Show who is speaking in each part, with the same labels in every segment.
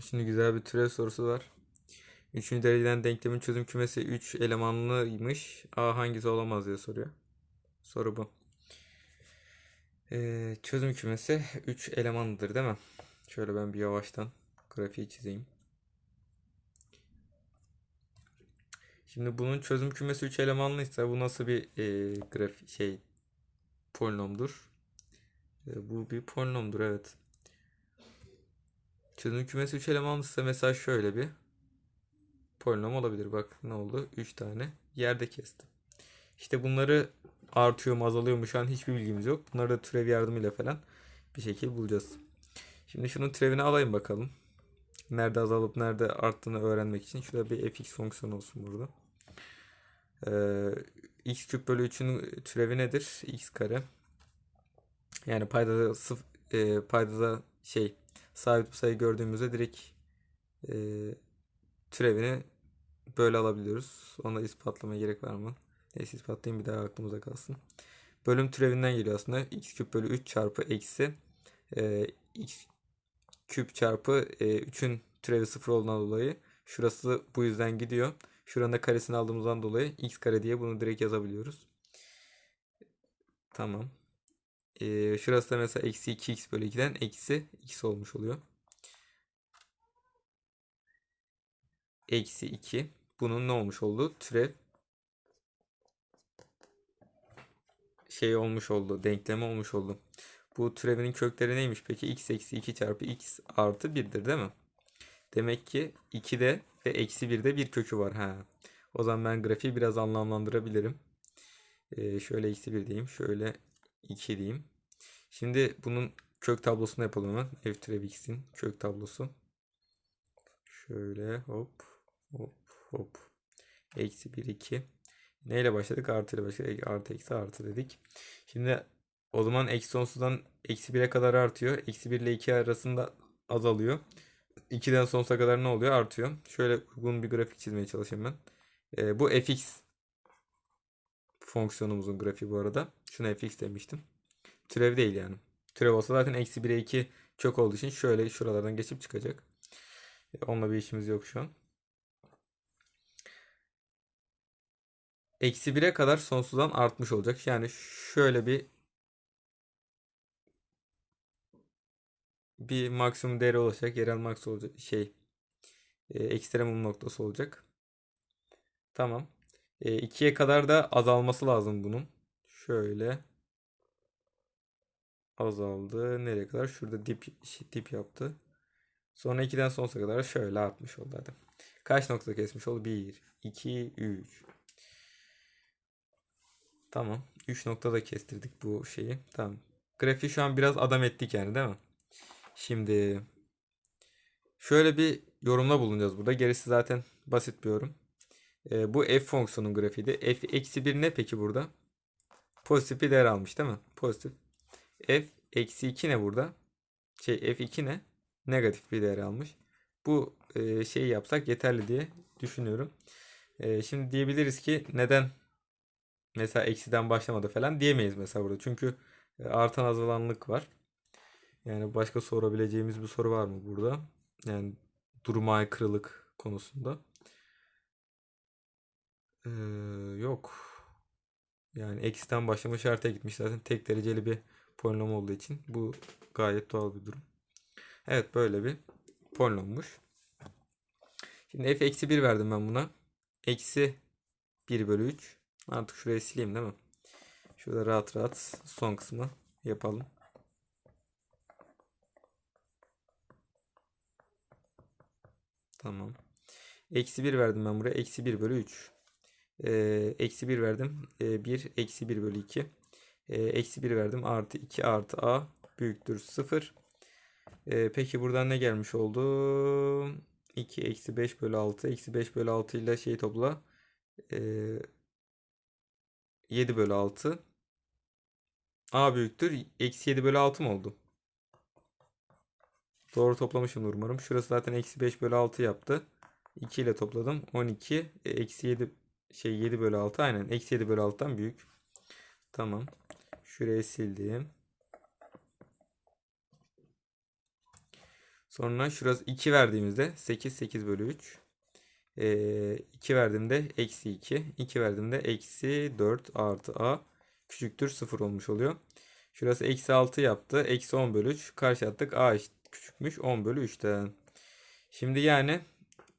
Speaker 1: Şimdi güzel bir türev sorusu var. Üçüncü dereceden denklemin çözüm kümesi 3 elemanlıymış. A hangisi olamaz diye soruyor. Soru bu. Ee, çözüm kümesi 3 elemanlıdır değil mi? Şöyle ben bir yavaştan grafiği çizeyim. Şimdi bunun çözüm kümesi 3 elemanlıysa bu nasıl bir e, grafik şey polinomdur? E, bu bir polinomdur evet. Çözüm kümesi 3 elemanlıysa mesela şöyle bir polinom olabilir. Bak ne oldu? 3 tane yerde kestim. İşte bunları artıyor mu azalıyor mu şu an hiçbir bilgimiz yok. Bunları da türev yardımıyla falan bir şekilde bulacağız. Şimdi şunun türevini alayım bakalım. Nerede azalıp nerede arttığını öğrenmek için. Şurada bir fx fonksiyonu olsun burada. Ee, x küp bölü 3'ün türevi nedir? x kare. Yani paydada sıf e, paydada şey sabit bir sayı gördüğümüzde direkt e, türevini böyle alabiliyoruz. Onu da ispatlamaya gerek var mı? Neyse ispatlayayım bir daha aklımıza kalsın. Bölüm türevinden geliyor aslında. x küp bölü 3 çarpı eksi e, x küp çarpı e, 3'ün türevi 0 olduğundan dolayı şurası bu yüzden gidiyor. Şuranın da karesini aldığımızdan dolayı x kare diye bunu direkt yazabiliyoruz. Tamam. E, şurası da mesela eksi 2x bölü 2'den eksi x olmuş oluyor. Eksi 2. Bunun ne olmuş oldu? Türev şey olmuş oldu. Denklemi olmuş oldu. Bu türevinin kökleri neymiş peki? x eksi 2 çarpı x artı 1'dir değil mi? Demek ki 2'de ve eksi 1'de bir kökü var. Ha. O zaman ben grafiği biraz anlamlandırabilirim. Ee, şöyle eksi 1 diyeyim. Şöyle 2 diyeyim. Şimdi bunun kök tablosunu yapalım hemen. F türev x'in kök tablosu. Şöyle hop hop hop. Eksi 1 2. Neyle başladık? Artı ile başladık. Artı eksi artı dedik. Şimdi o zaman eksi sonsuzdan eksi 1'e kadar artıyor. Eksi 1 ile 2 arasında azalıyor. 2'den sonsuza kadar ne oluyor? Artıyor. Şöyle uygun bir grafik çizmeye çalışayım ben. Ee, bu fx fonksiyonumuzun grafiği bu arada. Şuna fx demiştim. Türev değil yani. Türev olsa zaten eksi 1'e 2 kök olduğu için şöyle şuralardan geçip çıkacak. Ee, onunla bir işimiz yok şu an. Eksi 1'e kadar sonsuzdan artmış olacak. Yani şöyle bir bir maksimum değeri olacak. Yerel max olacak. Şey e, ekstremum noktası olacak. Tamam. E, 2'ye kadar da azalması lazım bunun. Şöyle azaldı. Nereye kadar? Şurada dip dip yaptı. Sonra 2'den sonsuza kadar şöyle artmış oldu hadi. Kaç nokta kesmiş oldu? 1, 2, 3. Tamam. 3 noktada kestirdik bu şeyi. Tamam. Grafiği şu an biraz adam ettik yani değil mi? Şimdi şöyle bir yorumla bulunacağız burada. Gerisi zaten basit bir yorum. Ee, bu f fonksiyonun grafiğiydi. f eksi 1 ne peki burada? Pozitif bir değer almış değil mi? Pozitif. f eksi 2 ne burada? Şey f2 ne? Negatif bir değer almış. Bu e, şeyi yapsak yeterli diye düşünüyorum. E, şimdi diyebiliriz ki neden mesela eksiden başlamadı falan diyemeyiz mesela burada. Çünkü e, artan azalanlık var. Yani başka sorabileceğimiz bir soru var mı burada? Yani duruma aykırılık konusunda. Ee, yok. Yani eksiden başlama şartına gitmiş zaten tek dereceli bir polinom olduğu için bu gayet doğal bir durum. Evet böyle bir polinommuş. Şimdi f eksi 1 verdim ben buna. Eksi 1 bölü 3. Artık şuraya sileyim değil mi? Şurada rahat rahat son kısmı yapalım. Tamam. Eksi 1 verdim ben buraya. Eksi 1 bölü 3. Ee, eksi 1 verdim. Ee, 1 eksi 1 bölü 2. Ee, eksi 1 verdim. Artı 2 artı a büyüktür 0. Ee, peki buradan ne gelmiş oldu? 2 eksi 5 bölü 6. Eksi 5 bölü 6 ile şey topla. Ee, 7 bölü 6. A büyüktür. Eksi 7 bölü 6 mı oldu? Doğru toplamışımdır umarım. Şurası zaten eksi 5 bölü 6 yaptı. 2 ile topladım. 12. E, eksi 7 şey 7 bölü 6 aynen. Eksi 7 bölü 6'dan büyük. Tamam. Şuraya sildim. Sonra şurası 2 verdiğimizde 8 8 bölü 3. Ee, 2 verdiğimde eksi 2. 2 verdiğimde eksi 4 artı a küçüktür 0 olmuş oluyor. Şurası eksi 6 yaptı. Eksi 10 bölü 3. Karşı attık. A küçükmüş 10 bölü 3'ten. Şimdi yani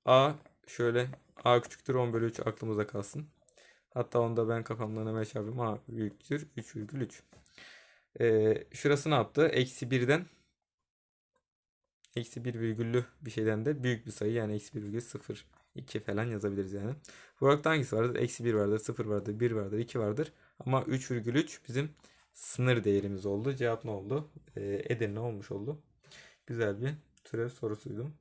Speaker 1: a şöyle a küçüktür 10 bölü 3 aklımızda kalsın. Hatta onu da ben kafamdan hemen çarpayım. a büyüktür 3,3. Ee, şurası ne yaptı? Eksi 1'den eksi 1 virgüllü bir şeyden de büyük bir sayı yani eksi 1,02 falan yazabiliriz yani. Burak'ta hangisi vardır? Eksi 1 vardır, 0 vardır, 1 vardır, 2 vardır. Ama 3,3 bizim sınır değerimiz oldu. Cevap ne oldu? Ee, Edirne olmuş oldu. Güzel bir türev sorusuydu.